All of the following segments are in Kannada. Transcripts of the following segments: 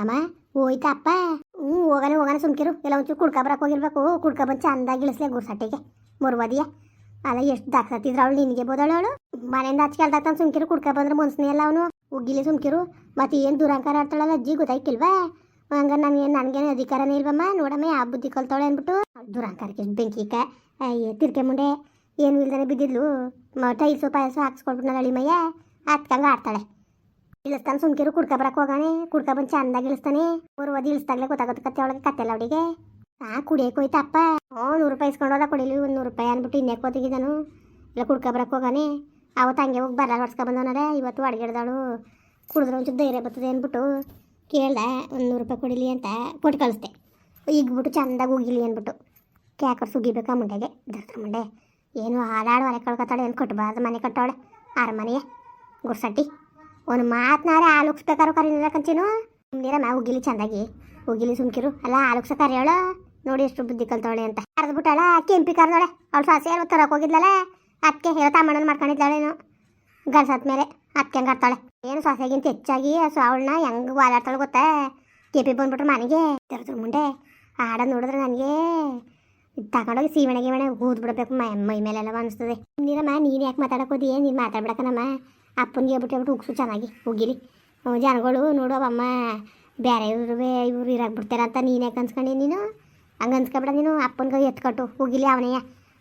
ಅಮ್ಮ, ಹೋಯ್ತಾ ಹ್ಞೂ ಹೋಗಣ ಹೋಗನೆ ಸುಮ್ಕಿರು. ಎಲ್ಲ ಒಂಚೂರು ಕುಡ್ಕ ಬರಕ್ಕೆ ಹೋಗಿರ್ಬೇಕು. ಕುಡ್ಕ ಬಂದು ಚಂದಾಗಿ ಇಳಿಸ್ಲೆ ಗುರ್ಸಟ್ಟಿಗೆ. ಮುರ್ವದಿಯ. ಅಲ್ಲ, ಎಷ್ಟು ದಾಕ್ಸತ್ತಿದ್ರು ಅವಳು? ನಿನಗೆ ಬೋದಳು ಅವಳು? ಮನೆಯಿಂದ ಹಚ್ಚಿ ಕೇಳ್ದಾಗ ಸುಮ್ಕಿರು. ಕುಡ್ಕ ಬಂದ್ರೆ ಮುನ್ಸ್ನಿ ಎಲ್ಲ ಅವನು. ಉಗ್ಗಿಲಿ ಸುಮ್ಕಿರು. ಮತ್ತೆ ಏನು ದುರಂಕಾರ ಆಡ್ತಾಳಲ್ಲ ಅಜ್ಜಿ? ಗೊತ್ತಾಯ್ಕಿಲ್ವಾ? ಹಂಗ ನನಗೆ, ನನಗೇನು ಅಧಿಕಾರನೇ ಇಲ್ವಮ್ಮ? ನೋಡಮ್ಮ ಆ ಬುದ್ಧಿ ಕಲ್ತಾಳೆ ಅಂದ್ಬಿಟ್ಟು. ದುರಂಕಾರಕ್ಕೆ ಬೆಂಕಿಕ ಅಯ್ಯ, ತಿರ್ಕೆ ಮುಂಡೆ ಏನು ಇಲ್ದಾನೆ ಬಿದ್ದಿದ್ಲು. ಟೈಲ್ಸು ಪಾಯಸು ಹಾಕ್ಸ್ಕೊಟ್ಬಿಟ್ಟು ಅಳಿಮಯ್ಯ. ಹತ್ಕಂಗೆ ಆಡ್ತಾಳೆ. ಇಳಿಸ್ತಾನೆ ಸುಮ್ಕಿರು ಕುಡ್ಕ ಬರಕ್ಕೆ ಹೋಗಾನೆ, ಕುಡ್ಕ ಬಂದು ಚಂದಾಗಿ ಇಳಿಸ್ತಾನೆ. ಓದಿ ಇಳಿಸ್ದಾಗ್ಲೇ ಗೊತ್ತಾಗುತ್ತೆ ಕತ್ತೆ ಒಳಗೆ ಕತ್ತೆಲ್ಲ ಅವಳಿಗೆ. ಆ ಕುಡಿಯಕ್ಕೆ ಹೋಯ್ತಪ್ಪ. ಹ್ಞೂ ನೂರು ರೂಪಾಯಿ ಇಸ್ಕೊಂಡು ಕೊಡಿಲಿ, ಒಂದು ನೂರು ರೂಪಾಯಿ ಅಂದ್ಬಿಟ್ಟು ಇನ್ನೇ ಕೋತಿಗಿದನು ಇಲ್ಲ ಕುಡ್ಕ ಬರಕ್ಕೆ ಹೋಗಾನೆ. ಅವತ್ತು ಹಂಗೆ ಹೋಗಿ ಬರ ಹೊಡ್ಸ್ಕೊ ಬಂದವನಾರೆ ಇವತ್ತು ಅಡ್ಗೆಡ್ದಾಳು. ಕುಡಿದ್ರೆ ಒಂಚೂರು ಧೈರ್ಯ ಬರ್ತದೆ ಅಂದ್ಬಿಟ್ಟು ಕೇಳ್ದೆ, ಒಂದು ನೂರು ರೂಪಾಯಿ ಕೊಡಿಲಿ ಅಂತ ಕೊಟ್ಟು ಕಳಿಸ್ದೆ. ಈಗ್ಬಿಟ್ಟು ಚಂದಾಗಿ ಹೋಗಿಲಿ ಅಂದ್ಬಿಟ್ಟು. ಕ್ಯಾಕರ್ ಸುಗಿಬೇಕಾ ಮುಂಡೆಗೆ ದರ್ದ್ರ ಮುಂಡೆ ಏನು ಹಾಡಾಡು ಅಲೆ ಕಳ್ಕೊತಾಳೆ, ಏನು ಕಟ್ಟಬಾರ್ದು ಮನೆ ಕಟ್ಟವಳೆ ಮನೆಯೇ ಗುರ್ಸಟ್ಟಿ. ಒಂದು ಮಾತನಾರೆ ಆಲೋಕ್ಸ್ಬೇಕಾರು ಕರೆ ನಿಲ್ಲಕಂತೀನು? ನೀರ ನಾವು ಉಗಿಲಿ ಚಂದಾಗಿ ಉಗಿಲಿ ಸುಮ್ಕಿರು. ಅಲ್ಲ ಆಲೋಕ್ಸಕಾರ ಹೇಳು ನೋಡಿ ಎಷ್ಟು ಬುದ್ಧಿ ಕಲ್ತವಳೆ ಅಂತ. ಕರೆದ್ಬಿಟ್ಟಾಳ ಕೆಂಪಿ ಕರೆದವಳೆ? ಅವಳು ಸಾಸಿ ಏನು ತರಕ್ಕೆ ಹೋಗಿದ್ಲಲ್ಲ ಅದಕ್ಕೆ ಹೇಳ್ತಾ ತಮ್ಮಣ್ಣನ ಮಾಡ್ಕೊಂಡಿದ್ದಾಳೇನು ಗಂಡ್ಸತ್ ಮೇಲೆ ಅದಕ್ಕೆ ಹಂಗೆ ಏನು ಸೊಸೆಗಿಂತ ಹೆಚ್ಚಾಗಿ ಸೊ ಅವಳನ್ನ ಹೆಂಗೆ ಬಾಲಾಡ್ತಾಳೆ ಗೊತ್ತಾ? ಕೆಪಿ ಬಂದ್ಬಿಟ್ರೆ ಮನೆಗೆ. ತೆರೆದ್ರು ಮುಂಡೆ ಆಡ ನೋಡಿದ್ರೆ ನನಗೆ ತಗೊಂಡೋಗಿ ಸೀಮೆಣೆಗೆ ಮಣೆ ಊದ್ಬಿಡ್ಬೇಕು. ಮೈ ಮೈ ಮೇಲೆಲ್ಲ ಅನಿಸ್ತದೆ ನೀರಮ್ಮ ನೀನು ಯಾಕೆ ಮಾತಾಡಕೋದಿ ನೀನು ಮಾತಾಡ್ಬಿಡಕನಮ್ಮ ಅಪ್ಪನಿಗೆ ಹೇಳ್ಬಿಟ್ಟು ಹೇಳ್ಬಿಟ್ಟು ಉಗ್ಸು ಚೆನ್ನಾಗಿ ಉಗಿಲಿ ಜನಗಳು ನೋಡು ಅಮ್ಮ ಬೇರೆ ಇವ್ರು ಇವ್ರು ಇರಾಕ್ ಬಿಡ್ತಾರೆ ಅಂತ ನೀನು ಯಾಕೆ ಅನ್ಸ್ಕೊಂಡಿ ನೀನು? ಹಂಗೆ ಅನ್ಸ್ಕೊಬೇಡ ನೀನು, ಅಪ್ಪನಿಗೆ ಎತ್ಕೊಟ್ಟು ಹೋಗಿಲಿ ಅವನೇ.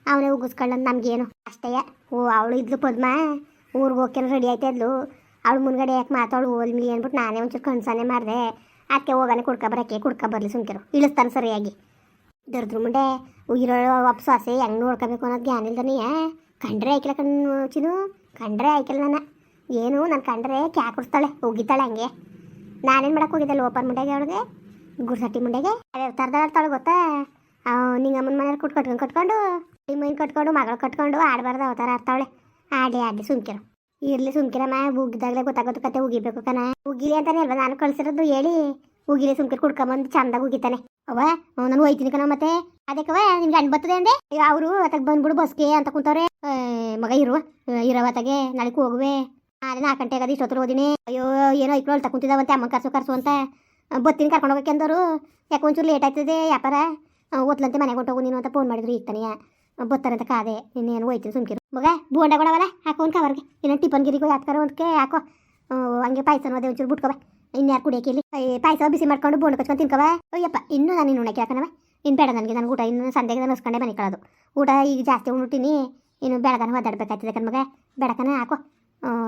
ಅವನೇ ಉಗಿಸ್ಕೊಳ್ಳೋದು ನಮಗೇನು. ಅಷ್ಟೇ, ಓ, ಅವಳು ಇದ್ಲು ಪದ್ಮ, ಊರಿಗೆ ಹೋಗ್ಕೊಂಡು ರೆಡಿ ಆಯ್ತಾ ಇದ್ಲು. ಅವಳು ಮುನ್ಗಡೆ ಯಾಕೆ ಮಾತಾಡು ಓಲ್ಮಿ ಅಂದ್ಬಿಟ್ಟು ನಾನೇ ಒಂಚೂರು ಕನ್ಸಾನೆ ಮಾಡಿದೆ. ಅದಕ್ಕೆ ಹೋಗಾನೆ ಕುಡ್ಕ ಕುಡ್ಕೊಬರ್ಲಿ ಕುಡ್ಕ ಬರಲಿ ಸುಮ್ಕಿರು. ಇಳಿಸ್ತಾನೆ ಸರಿಯಾಗಿ. ದರ್ದ್ರ ಮುಂಡೆ ಉಗಿರೋಳು ವಾಪಸ್ ಆಸೆ, ಹೆಂಗೆ ನೋಡ್ಕೋಬೇಕು ಅನ್ನೋದು ಜ್ಞಾನ ಇಲ್ದನೇ ಕಂಡ್ರೆ ಆಯ್ಕಿಲ್ಲ ಕಣ್ಣು ಚಿನು ಕಂಡ್ರೆ ಆಯ್ಕಿಲ್ಲ ನನ್ನ. ಏನು ನಾನು ಕಂಡ್ರೆ ಕ್ಯಾ ಉಗಿತಾಳೆ ಹೋಗಿದ್ದಾಳೆ ಹಂಗೆ. ನಾನೇನು ಮಾಡಕ್ಕೆ ಹೋಗಿದ್ದೆ ಓಪನ್ ಮುಂಡೆಗೆ ಅವಳಿಗೆ? ಗುರ್ಸಟ್ಟಿ ಮುಂಡೆಗೆ? ಅದೇ ತರ್ದಾಡ್ತಾಳೆ ಗೊತ್ತಾ? ನಿಂಗೆ ಅಮ್ಮನ ಮನೇಲಿ ಕುಟ್ ಕಟ್ಕೊಂಡು ಕಟ್ಕೊಂಡು ನಿಮ್ಮನ್ ಕಟ್ಕೊಂಡು, ಮಗಳು ಕಟ್ಕೊಂಡು ಆಡಬಾರ್ದು ಅವತಾರ ಆಡ್ತಾವಳೆ. ಆಡಿ ಆಡಿ ಸುಮ್ಕಿರು. ಇರಲಿ ಸುಮ್ಕಿರಮ್ಮ ಉಗ್ಗಿದಾಗಲೇ ಗೊತ್ತಾಗೋದು ಕತೆ, ಉಗಿಬೇಕು ಕಣ. ಉಗಿಲಿ ಅಂತಾನೆ ಅಲ್ವಾ, ನಾನು ಕಳ್ಸಿರೋದು ಹೇಳಿ. ಉಗಿಲಿ ಸುಮ್ಕಿರು, ಕುಡ್ಕೊಂಬಂದು ಚಂದಾಗ ಉಗಿತಾನೆ. ಅವ ನಾನು ಹೋಯ್ತೀನಿ ಕಣ ಮತ್ತೆ. ಅದಕ್ಕವ ನಿಮ್ಗೆ ಅಣ್ಣ ಬರ್ತದೆ ಅಂದೆ? ಅವರು, ಅತ್ತಾಗ ಬಂದ್ಬಿಡು, ಬಸ್ಗೆ ಅಂತ ಕುಂತವ್ರೆ. ಮಗ ಇರುವ ಇರೋವತ್ತಾಗೆ ನಾಳೆಗೆ ಹೋಗುವೆ. ನಾಳೆ ನಾಲ್ಕು ಗಂಟೆಗೆ ಅದು ಇಷ್ಟೊತ್ತರ ಓದಿನಿ ಅಯ್ಯೋ, ಏನೋ ಐಕ್ಳು ತಕೊಂತಿದ್ದಾವಂತೆ ಕುಂತಿದ್ದಾವಂತೆ ಅಮ್ಮ ಕರ್ಸು ಕರ್ಸು ಅಂತ. ಬತ್ತಿನ ಕರ್ಕೊಂಡು ಹೋಗಕ್ಕೆ ಯಾಕೆ ಒಂಚೂರು ಲೇಟ್ ಆಯ್ತದೆ, ವ್ಯಾಪಾರ. ಓದ್ಲಂತೆ ಮನೆಗೆ ಹೊಂಟೋಗು ನೀನು ಅಂತ ಫೋನ್ ಮಾಡಿದ್ರು ಈಗ ತಾನೆಯ ಬತ್ತಾರಂತ ಕಾದೆ. ಇನ್ನೇನು ಹೋಯ್ತೀನಿ ಸುಮ್ಕಿರು. ಮಗ ಬೋಂಡ ಕೊಡವಲ್ಲ ಹಾಕೋ ಒಂದು ಕವರ್ಗೆ ಇನ್ನೊಂದು ಟಿಫನ್ ಗಿರಿಗೋ ಯಾತ್ಕಾರ ಒಂದಕ್ಕೆ ಹಾಕೋ. ಹಂಗೆ ಪಾಯಸನ ಅದೇ ಒಂಚೂರು ಬಿಟ್ಕೊಬ ಇನ್ಯಾರು ಕುಡಿಯೋಕೆ ಇಲ್ಲಿ? ಪಾಯಸ ಬಿಸಿ ಮಾಡ್ಕೊಂಡು ಬೋಂಡ ಕಚ್ಕೊಂಡು ತಿನ್ಕವ ಅಯ್ಯಪ್ಪ, ಇನ್ನೂ ನಾನು ಇನ್ನು ಉಣಕ್ಕೆ ಹಾಕನವ? ಇನ್ನು ಬೇಡ ನನಗೆ ನನಗೆ ಊಟ ಇನ್ನು ಸಂದೆಗೆ ನಾನು ಮನೆ ಕಳೋದು. ಊಟ ಈಗ ಜಾಸ್ತಿ ಉಣ್ಬಿಟ್ಟಿನಿ. ಇನ್ನು ಬೆಳಗನ ಒದ್ದಾಡ್ಬೇಕಾಗ್ತದೆ ಕಣ್ಮಗ ಬೆಳಕನ ಹಾಕೋ.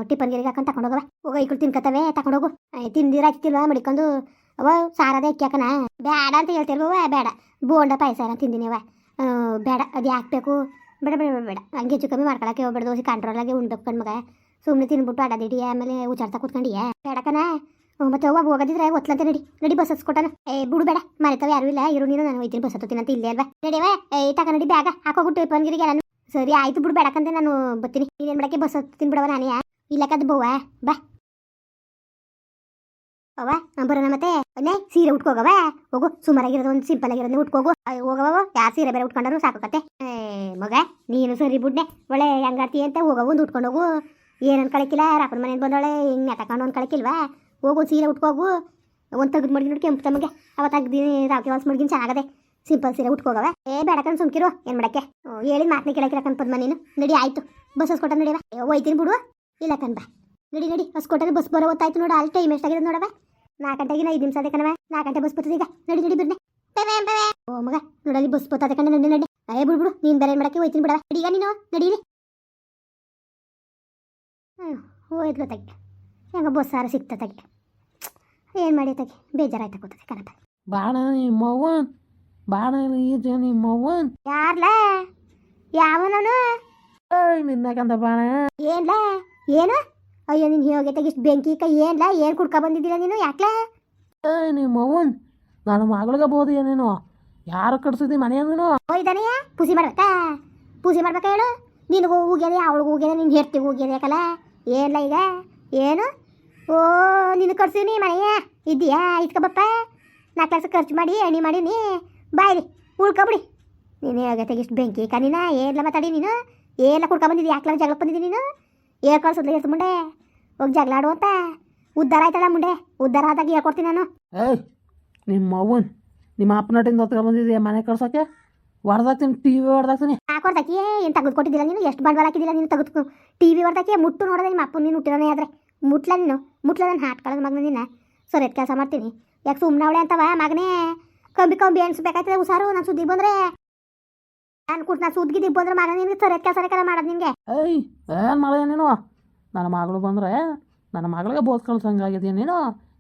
ಟಿಫನ್ ಗಿರಿಗೆ ಹಾಕೊಂಡು ತಗೊಂಡೋಗವ ಹೋಗ ಈಕಳು ತಿನ್ಕತ್ತವೆ ತಗೊಂಡೋಗು ತಿಂದಿರ ಹಚ್ತಿಲ್ವಾ ಮಡಿಕೊಂಡು? ಅವ ಸಾರದ ಇಕ್ಕ್ಯಾಕನ ಬೇಡ ಅಂತ ಹೇಳ್ತಿಲ್ವವ ಬೇಡ. ಬೋಂಡ ಪಾಯಸ ತಿಂದಿನಿ ಅವ ಬೇಡ. ಅದು ಹಾಕ್ಬೇಕು ಬೇಡ ಬೇಡ ಬೇಡ ಹಂಗೆ ಹೆಚ್ಚು ಕಮ್ಮಿ ಮಾಡ್ಕೊಳಕ್ಕೆ ಹೋಗ್ಬೇಡ ದೋಸೆ ಕಂಟ್ರೋಲಾಗಿ ಉಣ್ಬೇಕು ಕಣ್ಮಗ ಸುಮ್ಮನೆ ತಿನ್ಬಿಟ್ಟು ಅಡದಿಡಿ, ಆಮೇಲೆ ಉಚಾರ್ತಾ ಕೂತ್ಕೊಂಡಿಯಾ? ಬೇಡಕನ ಮತ್ತೆ ಹೋಗ ಹೋಗೋದಿದ್ರೆ ಒತ್ಲಂತ ನಡಿ. ನಡಿ ಬಸ್ ಹತ್ಸ್ಕೊಟ್ಟಾನ ಏ, ಬಿಡು ಬೇಡ. ಮನೆತವ ಯಾರು ಇಲ್ಲ. ಇರು ನೀನು, ನಾನು ಹೋಯ್ತೀನಿ ಬಸ್ ಹತ್ತೀನಿ ಅಂತ ಇಲ್ಲೇ ಅಲ್ವಾ? ನಡಿಯವ ಏ, ತಕ ನಡಿ, ಬ್ಯಾಗ ಹಾಕೋಬಿಟ್ಟು ಪನ್ಗಿರಿಗೆ ಸರಿ, ಆಯ್ತು ಬಿಡು ಬೇಡಕಂತೆ ನಾನು ಬರ್ತೀನಿ. ನೀನೇನು ಮಾಡಕ್ಕೆ ಬಸ್ ಹತ್ತೀನಿ ಬಿಡವ ನಾನೇ ಇಲ್ಲಕ್ಕದ್ದು ಬೋವ? ಬಾ. ಅವ ಬರೋಣ ಮತ್ತೆ? ಅನ್ನೇ ಸೀರೆ ಉಟ್ಕೋಗವ ಹೋಗು, ಸುಮಾರಾಗಿರೋದು ಒಂದು ಸಿಂಪಲ್ ಆಗಿರೋದು ಉಟ್ಕೋಗು ಹೋಗವ ಯಾರು ಸೀರೆ ಬೇರೆ ಉಟ್ಕೊಂಡ್ರು ಸಾಕು ಕತೆ. ಮಗ, ನೀನು ಸರಿ ಬಿಡ್ನೆ. ಒಳ್ಳೆ ಹೆಂಗಾರ್ತಿ ಅಂತ ಹೋಗವು ಒಂದು ಉಟ್ಕೊಂಡೋಗು ಏನು ಅನ್ಕೊಳಕಿಲ್ಲ, ರಾಪನ ಮನೆಯಿಂದ ಹೆಂಗ್ ಹಿಂಗೆ ತಕೊಂಡು ಕಳಕಿಲ್ಲವಾ ಹೋಗು ಸೀರೆ ಉಟ್ಕೋಗು ಒಂದು ತೆಗೆದು ಮಡ್ಗಿ ನೋಡಿ ಕೆಂಪು ತಮಗೆ. ಅವ ತೆಗ್ದಿನಿ ರಾಕಿ ವಾಲ್ಸ್ ಮಡ್ಗಿನ ಚೆನ್ನಾಗದೆ. ಸಿಂಪಲ್ ಸೀರೆ ಉಟ್ಕೋಗವ ಏ ಬೇಡಕನ್ ಸುಮ್ಕಿರು, ಏನು ಮಾಡಕ್ಕೆ? ಹೇಳಿದ ಮಾತನ್ನ ಕೇಳಕ್ಕಿಲ್ಲ ಕನ್ಪದ್ಮ ನೀನು. ನಡಿ, ಆಯ್ತು. ಬಸ್ ಹೊಸ್ಕೊಟ ನಡಿವ ಒಯ್ತೀನಿ ಹೋಯ್ತೀನಿ ಬಿಡು. ಇಲ್ಲ ಕಣ್ಬ ನಡಿ ನಡಿ. ಹಸ್ಕೊಟ್ಟಾರೆ ಬಸ್ ಬರೋ ಹೊತ್ತಾಯ್ತು ನೋಡಿ, ಅಲ್ಲಿ ಟೈಮ್ ಎಷ್ಟಾಗಿದೆ ನೋಡವ ನಾಲ್ಕು ಗಂಟೆಗೆ ಐದು ನಿಮಿಷ ಅದೇ ಕಣವ ನಾಲ್ಕು ಗಂಟೆ ಬಸ್ ಬರ್ತದೆ ಈಗ. ನಡಿ ನಡಿ, ಬಿಡ್ನೆ. ಓ, ಮಗ ನೋಡಲ್ಲಿ ಬಸ್ ಬರ್ತದೆ ಕಣ, ನಡಿ ನಡಿ. ಅಯ್ಯ ಬಿಡು ನೀನು ಬೇರೆ ಮಾಡಕ್ಕೆ? ಹೋಯ್ತೀನಿ ಬಿಡವ ನಡೀಗ ನೀನು. ನಡೀಲಿ ಹ್ಞೂ ಹೋಯ್ತು ತಗ್ಗೆ. ಹೆಂಗ ಬಸ್ ಸಾರ ಸಿಕ್ತ ತಗ್ಗೆ. ಏನು ಮಾಡಿ ತಗ್ಗೆ? ಬೇಜಾರಾಯ್ತಾ ಕೂತದೆ ಕಣಪ್ಪ. ಬಾಣ ನಿಮ್ಮವ್ವನ್ ಬಾಣ ಈಜ ನಿಮ್ಮವ್ವನ್ ಯಾರ್ಲ? ಯಾವನನು? ಏಯ್ ನಿನ್ನಕಂತ ಬಾಣ. ಏನ್ಲ? ಏನು? ಅಯ್ಯೋ ನೀನು ಹೋಗಿ ತೆಗಿಷ್ಟು ಬೆಂಕಿ ಕೈ ಏನ್ಲ? ಏನ್ ಕುಡ್ಕೊ ಬಂದಿದ್ದೀರ ನೀನು ಯಾಕ್ಲ? ಏಯ್ ನಿಮ್ಮವ್ವನ್ ನನ್ನ ಮಗಳಿಗೆ ಬೋದು ಏನೇನು ಯಾರು ಕಟ್ಸಿದ್ದಿ ಮನೆ ನೀನು? ಹೋಯ್ದಾನೆಯ ಪೂಸಿ ಮಾಡ್ಬೇಕಾ? ಪೂಸಿ ಮಾಡ್ಬೇಕಾ ಹೇಳು? ನಿನಗೂ ಹೋಗ್ಯದೆ ಅವಳಿಗೂ ಹೋಗ್ಯದೆ ನಿನ್ನ ಹೆರ್ತಿಗೆ ಹೋಗ್ಯದೆ ಯಾಕಲ್ಲ ಏನ್ಲ ಈಗ? ಏನು? ಓ ನಿನ್ನ ಕಟ್ಸಿನಿ ಮನೆಯ? ಇದೆಯಾ ಇಟ್ಕೊಬಪ್ಪ ನಾಲ್ಕು ಲಕ್ಷ ಖರ್ಚು ಮಾಡಿ ಎಣ್ಣೆ ಮಾಡೀನಿ ಬಾಯ್ರಿ ಉಳ್ಕೊಬಿಡಿ ನೀನು ಆಗತ್ತೆ ಇಷ್ಟು ಬೆಂಕಿ ಕನಿನ ಎಲ್ಲ ಮಾತಾಡಿ ನೀನು ಎಲ್ಲ ಕುಡ್ಕೊಂಬಂದಿದ್ದು ಯಾಕೆ ಜಗಳ ಬಂದಿದ್ದೀನಿ ನೀನು? ಏ ಕಳ್ಸೋದ್ಲ ಹೇಳ್ತು ಮುಂಡೆ. ಹೋಗಿ ಜಗಳ ಆಡು ಅಂತ. ಉದ್ಧಾರ ಆಯ್ತಲ್ಲ ಮುಂಡೆ ಉದ್ಧಾರ ಆದಾಗ ಹೇಳ್ಕೊಡ್ತೀನಿ ನಾನು. ಏಯ್ ನಿಮ್ಮ ಅವ್ವನ್ ನಿಮ್ಮ ಅಪ್ಪನಟಿಂದ ಹೊತ್ಕೊಂಡ್ಬಂದಿದ್ಯಾ ಮನೆ ಕಳ್ಸೋಕೆ? ಹೊಡೆದಾಕ್ತೀನಿ ಟಿ ವಿ ಹೊಡೆದಾಕ್ತೀನಿ ಹಾಕೊಡ್ದಾಕಿ ಏನು ತೆಗೆದು ಕೊಟ್ಟಿದ್ದಿಲ್ಲ ನೀನು? ಎಷ್ಟು ಬಂಡವಾಳ ಹಾಕಿದ್ದಿಲ್ಲ ನೀನು ತೆಗೆದು ಟಿ ವಿ ಹೊಡೆದಾಕಿ ಮುಟ್ಟು ನೋಡೋದೆ ನಿಮ್ಮ ಅಪ್ಪನ ನೀನು ಹುಟ್ಟಿರೋನೇ ಆದ್ರೆ. ಮುಟ್ಲ ನೀನು ಮುಟ್ಲ ನಾನು ಹಾಟ್ಕೊಳ್ಳೋದು ಮಗನ ನಿನ್ನ. ಸರಿ ಕೆಲಸ ಮಾಡ್ತೀನಿ. ಯಾಕೆ ಸುಮ್ಮನೆ ಅವಳೆ ಅಂತವ ಮಗನೇ? ಕಂಬಿ ಕಂಬಿ ಎಣಿಸ್ಬೇಕಾಯ್ತದೆ ಹುಷಾರು ನಾನು ಸುದ್ದಿ ಬಂದ್ರೆ? ನಾನು ಸುದ್ದಿ ಸುದ್ದಿದ್ದು ಬಂದ್ರೆ ಮಗ ನಿನ್ಗೆ ಸರಿ ಕೆಲಸ ಕೆಲ ಮಾಡೋದು ನಿಮಗೆ ಏಯ್ ಏನು ಮಾಡಿದೆ ನೀನು? ನನ್ನ ಮಗಳು ಬಂದ್ರೆ ನನ್ನ ಮಗಳಿಗೆ ಬೋದ್ ಕಳ್ಸಂಗಾಗಿದೆಯಾ ನೀನು?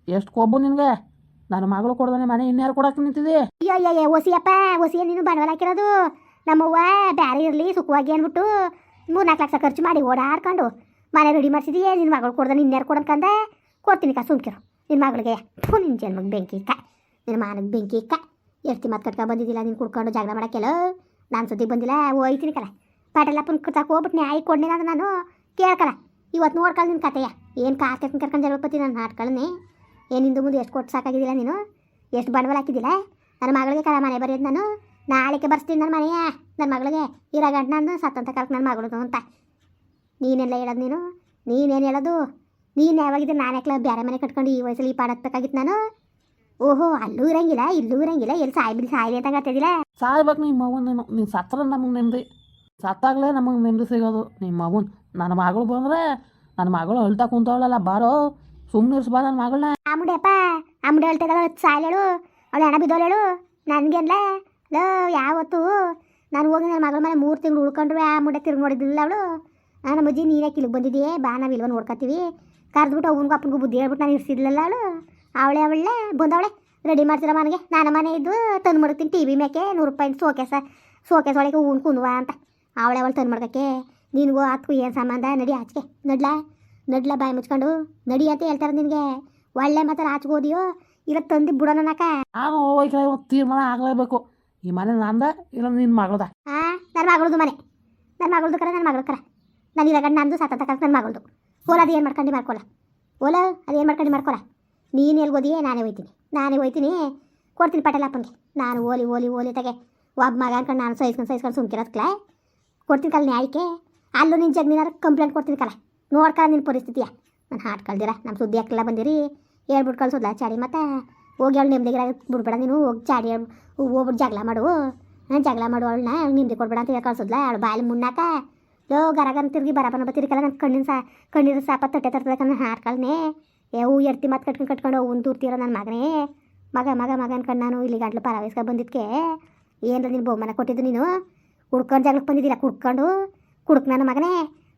ಎಷ್ಟು ಕೊಬ್ಬು ನಿನಗೆ? ನನ್ನ ಮಗಳು ಕೊಡ್ದಾನೆ ಮನೆ ಇನ್ಯಾರು ಕೊಡಕ್ಕೆ ನಿಂತಿದ್ದಿ? ಅಯ್ಯ ಅಯ್ಯೋ ಓಸಿಯ ಒಸಿಯಪ್ಪ ಒಸಿಯ ನೀನು ಬಂಡವಾಳ ಹಾಕಿರೋದು ನಮ್ಮವ್ವ ಬ್ಯಾರೆ ಇರಲಿ ಸುಖವಾಗಿ ಅಂದ್ಬಿಟ್ಟು ಮೂರು ನಾಲ್ಕು ಲಕ್ಷ ಖರ್ಚು ಮಾಡಿ ಓಡಾಡ್ಕೊಂಡು ಮನೆ ರೆಡಿ ಮಾಡಿಸಿದೀಯ ನಿನ್ನ ಮಗಳು ಕೊಡ್ದೆ ಇನ್ಯಾರು ಕೊಡಕ್ಕಂದೆ ಕೊಡ್ತೀನಿ ಕಾ ಸುಮ್ಕಿರು ನಿನ್ನ ಮಗಳಿಗೆ ಫು ನಿನ್ನ ಜನ್ಮಗೆ ಬೆಂಕಿ ಇಕ್ಕ ನಿನ್ನ ಮಾನದ ಬೆಂಕಿ ಇಕ್ಕ. ಎಷ್ಟು ಮಾತು ಕಟ್ಕೊಂಡು ಬಂದಿದ್ದಿಲ್ಲ ನೀನು ಕುಡ್ಕೊಂಡು ಜಗಳ ಮಾಡಕ್ಕೆಲ್ಲ ನಾನು ಸುದ್ದಿ ಬಂದಿಲ್ಲ ಹೋಯ್ತೀನಿ ಕಲ. ಪುನ್ ಕರ್ತಾಕ ಹೋಗ್ಬಿಟ್ಟು ನ್ಯಾಯ ಕೊಡ್ನೇ ಅಂದ್ರೆ ನಾನು ಕೇಳ್ಕಲ್ಲ ಇವತ್ತು ನೋಡ್ಕೊಳ್ಳಿ ನಿನ್ನ ಕತೆಯ. ಏನು ಕಾಸು ಕರ್ಕೊಂಡು ಜಗಳ ನಾನು ನಾಟ್ಕೊಳ್ಳಿ ಏನು ಹಿಂದೆ ಮುಂದೆ ಎಷ್ಟು ಕೊಟ್ಟು ಸಾಕಾಗಿದ್ದಿಲ್ಲ ನೀನು? ಎಷ್ಟು ಬಂಡವಾಳ ಹಾಕಿದ್ದಿಲ್ಲ? ನನ್ನ ಮಗಳಿಗೆ ಕಲ ಮನೆ ಬರೆಯೋದು ನಾನು. ನಾಳೆಗೆ ಬರ್ಸ್ತೀನಿ ನನ್ನ ಮನೆಯ. ನನ್ನ ಮಗಳಿಗೆ ಇರೋ ಗಂಟು ನಾನು ಸತ್ತಂತ ಕರ್ಕ ನನ್ನ ಮಗಳು ಅಂತ. ನೀನೆಲ್ಲ ಹೇಳೋದು ನೀನು? ನೀನೇನು ಹೇಳೋದು? ನೀನು ಯಾವಾಗಿದ್ದೆ ನಾನು ಬೇರೆ ಮನೆ ಕಟ್ಕೊಂಡು ಈ ವಯಸ್ಸಲ್ಲಿ ಈ ಪಾಡತ್ಬೇಕಾಗಿತ್ತು ನಾನು? ಓಹೋ ಅಲ್ಲೂ ಇರಂಗಿಲ್ಲ ಇಲ್ಲೂ ಇರಂಗಿಲ್ಲ ಎಲ್ಲಿ ಸಾಯ್ಬಿಡಿ ಸಾಯ್ಲಿ ಅಂತ ಕತ್ತಿದಿಲ್ಲ ಸಾಯ್ಬೇಕು ನಿಮ್ಮ ಮಗನ್ ನೀನು. ನೀನು ಸತ್ರ ನಮಗೆ ನೆಮ್ಮದಿ. ಸತ್ತಾಗಲೇ ನಮಗೆ ನೆಮ್ಮದಿ ಸಿಗೋದು. ನಿಮ್ಮ ಮಗುನ ನನ್ನ ಮಗಳು ಬಂದ್ರೆ ನನ್ನ ಮಗಳು ಅಳ್ತಾ ಕುಂತವಳಲ್ಲ ಬಾರೋ. ಸುಮ್ಮನೆ ಇರಿಸ್ಬಾರ ನನ್ನ ಮಗಳನ್ನ ಆಮುಡಿಯಪ್ಪ ಆಮುಡಿ ಹೇಳ್ತಿದ್ದಾಳ ಸಾಯ್ಲೇಳು. ಅವಳು ಹಣ ಬಿದ್ದೋಳು ನನಗೆಲ್ಲ ಲೋ ಯಾವತ್ತು? ನಾನು ಹೋಗಿ ನನ್ನ ಮಗಳ ಮನೆ ಮೂರು ತಿಂಗಳು ಉಳ್ಕೊಂಡ್ರು ಆ ಮುಡೆ ತಿರುಗಿ ನೋಡಿದ್ದಿಲ್ಲ ಅವಳು. ನಮ್ಮ ಅಜ್ಜಿ ನೀನೇ ಕಿಲಿಗೆ ಬಂದಿದ್ದೀಯೇ ಬಾ ನಾವು ಇಲ್ವ ನೋಡ್ಕೊತೀವಿ ಕರೆದ್ಬಿಟ್ಟು ಅವನಿಗೂ ಅಪ್ಪನಿಗೂ ಬುದ್ಧಿ ಹೇಳ್ಬಿಟ್ಟು ನಾನು ಇರ್ಸಿದ್ಲಲ್ಲ ಅವಳು. ಅವಳೆ ಅವಳೆ ಬಂದವಳೆ. ರೆಡಿ ಮಾಡ್ತೀರ ಮನೆಗೆ? ನಾನು ಮನೆ ಇದ್ದು ತಂದು ಮಾಡ್ತೀನಿ ಟಿ ವಿ ಮೇಕೆ ನೂರು ರೂಪಾಯಿ ಸೋಕೆಸ ಸೋಕೆಸ್ ಒಳಗೆ ಹೂನ್ ಕುಂದುವ ಅಂತ. ಅವಳೆ ಅವಳು ತಂದು ಮಾಡ್ಕಕ್ಕೆ ನಿನಗೂ ಅದಕ್ಕೂ ಏನು ಸಂಬಂಧ? ನಡಿ ಆಚೆಗೆ. ನಡ್ಲ? ನಡ್ಲ ಬಾಯಿ ಮುಚ್ಕೊಂಡು. ನಡಿ ಅಂತ ಹೇಳ್ತಾರೆ ನಿನಗೆ. ಒಳ್ಳೆ ಮಾತ್ರ ಆಚೆಗೆ ಇಲ್ಲ ತಂದು ಬಿಡೋಣ ನಾಕ. ನಾನು ತೀರ್ಮಾನ ಆಗಲೇಬೇಕು. ಈ ಮನೆ ನಂದ ಇಲ್ಲ ನಿನ್ನ ಮಗಳದ? ಆ ನನ್ನ ಮಗಳದು ಮನೆ. ನನ್ನ ಮಗಳದು ಕರ ನನ್ನ ಮಗಳ ಕರ. ನಾನು ಇರೋ ಗಂಡ ನಂದು ಸತ್ತ ಕರ ನನ್ನ ಮಗಳದು. ಓಲ ಅದು ಏನು ಮಾಡ್ಕೊಂಡು ಮಾಡ್ಕೊಲ್ಲ ಓಲ ಏನು ಮಾಡ್ಕೊಂಡು ಮಾಡ್ಕೊಲ್ಲ ನೀನು ಎಲ್ಗೋದಿಯೇ ನಾನೇ ಹೋಯ್ತೀನಿ. ನಾನೇ ಹೋಯ್ತೀನಿ. ಕೊಡ್ತೀನಿ ಪಟೇಲಪ್ಪನಿಗೆ ನಾನು ಓಲಿ ಓಲಿ ಓಲಿ ತಗೆ. ಒಬ್ಬ ಮಗ ಅನ್ಕೊಂಡು ನಾನು ಸಹಿಸ್ಕೊಂಡು ಸಹಿಸ್ಕೊಂಡು ಸುಮ್ಕಿರೋದ್ಕಲೆ ಕೊಡ್ತೀನಿ ಕಲ್ ನ್ಯಾಯಕ್ಕೆ. ಅಲ್ಲೂ ನಿನ್ನ ಜಗ್ನಿನಾರು ಕಂಪ್ಲೇಂಟ್ ಕೊಡ್ತೀನಿ ಕಲೆ. ನೋಡ್ಕಳ ನಿನ್ನ ಪರಿಸ್ಥಿತಿಯ. ನಾನು ಹಾಟ್ ಕಳ್ದಿರ. ನಮ್ಮ ಸುದ್ದಿ ಹಾಕಲ್ಲ ಬಂದಿರಿ. ಹೇಳ್ಬಿಟ್ಟು ಕಳ್ಸೋದ್ಲ ಚಾಡಿ ಮತ್ತೆ. ಹೋಗಿ ಅವಳು ನೆಮ್ಮದಿಗೆ ಬಿಡ್ಬೇಡ ನೀನು. ಹೋಗಿ ಚಾಡಿ ಹೋಗ್ಬಿಟ್ಟು ಜಗಳ ಮಾಡು. ನಾನು ಜಗಳ ಮಾಡು ಅವಳನ್ನ. ನಿಮ್ಮದಿ ಕೊಡ್ಬೇಡ ಅಂತ ಹೇಳಿ ಕಳ್ಸೋದ್ಲ ಅವಳು ಬಾಯಿ ಮುನ್ನಾಕ. ಲೋ, ಗರಗನ್ ತಿರುಗಿ ಬರಬನ ಬತ್ತಿರಿಕಲ್ಲ ನನ್ನ ಕಣ್ಣಿನ ಸಾ ಕಣ್ಣೀರು ಸಾಪ ತಟ್ಟೆ ತರ್ತದಕ್ಕ ಹಾಟ್ ಹಾಡ್ಕಳ್ನೆ ಏ ಹೂ ಎರ್ತಿ ಮತ್ತೆ ಕಟ್ಕೊಂಡು ಕಟ್ಕೊಂಡು ಒಂದು ತೂರ್ತಿರೋ ನನ್ನ ಮಗನೇ. ಮಗ ಮಗ ಮಗ ಅನ್ಕೊಂಡು ನಾನು ಇಲ್ಲಿ ಗಂಟ್ಲು ಪರವಹಿಸ್ಕೊ ಬಂದಿದ್ದಕ್ಕೆ ಏನ್ರ ನೀನು ಬಹುಮಾನ ಕೊಟ್ಟಿದ್ದು ನೀನು? ಕುಡ್ಕೊಂಡು ಜಾಗಕ್ಕೆ ಬಂದಿದ್ದೀರ? ಕುಡ್ಕೊಂಡು? ಕುಡ್ಕ ನನ್ನ ಮಗನೇ.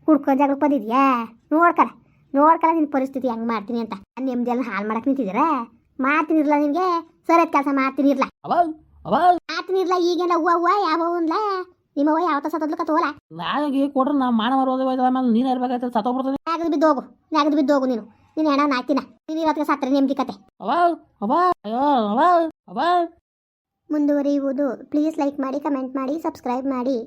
ಕುಡ್ಕೊಂಡು ಜಾಗಕ್ಕೆ ಬಂದಿದ್ಯಾ? ನೋಡ್ಕಲ್ಲ ನೋಡ್ಕರ ನಿನ್ನ ಪರಿಸ್ಥಿತಿ ಹೆಂಗೆ ಮಾಡ್ತೀನಿ ಅಂತ. ನಿಮ್ದೆಲ್ಲ ಹಾಳು ಮಾಡಕ್ಕೆ ನಿಂತಿದ್ದೀರಾ? ಮಾಡ್ತೀನಿ ಇರ್ಲ ನಿನಗೆ ಸರಿ ಕೆಲಸ ಮಾಡ್ತೀನಿ ಇರ್ಲ ಅವಾಗ ಅವಾಗ. ಮಾಡ್ತೀನಿ ಇರ್ಲ ಈಗೇನ ಹೂವ ಹೂವ ಯಾವ ಹೂವುಲ್ಲ ನಿಮ್ಮ ಯಾವ ಸತ್ತದ್ಲು ಕತ್ತೋಲ? ನಾಳೆಗೆ ಕೊಟ್ರೆ ನಾ ಮಾನ ಮರೋದೇ ಹೋಯ್ತದ ಆಮೇಲೆ ನೀನು ಇರ್ಬೇಕಾಯ್ತದೆ ಸತ್ತೋಗ್ಬಿಡ್ತದೆ. ನಾಗದು ಬಿದ್ದೋಗು ನಾಗದು ಬಿದ್ದೋಗು ನೀನು. ನೀನು ಹೆಣ ನಾಕಿನ ನೀನು ಇವತ್ತಿಗೆ ಸತ್ತರೆ ನೆಮ್ಮದಿ ಕತೆ. ಮುಂದುವರಿಯುವುದು. ಪ್ಲೀಸ್ ಲೈಕ್ ಮಾಡಿ ಕಮೆಂಟ್ ಮಾಡಿ ಸಬ್ಸ್ಕ್ರೈಬ್ ಮಾಡಿ.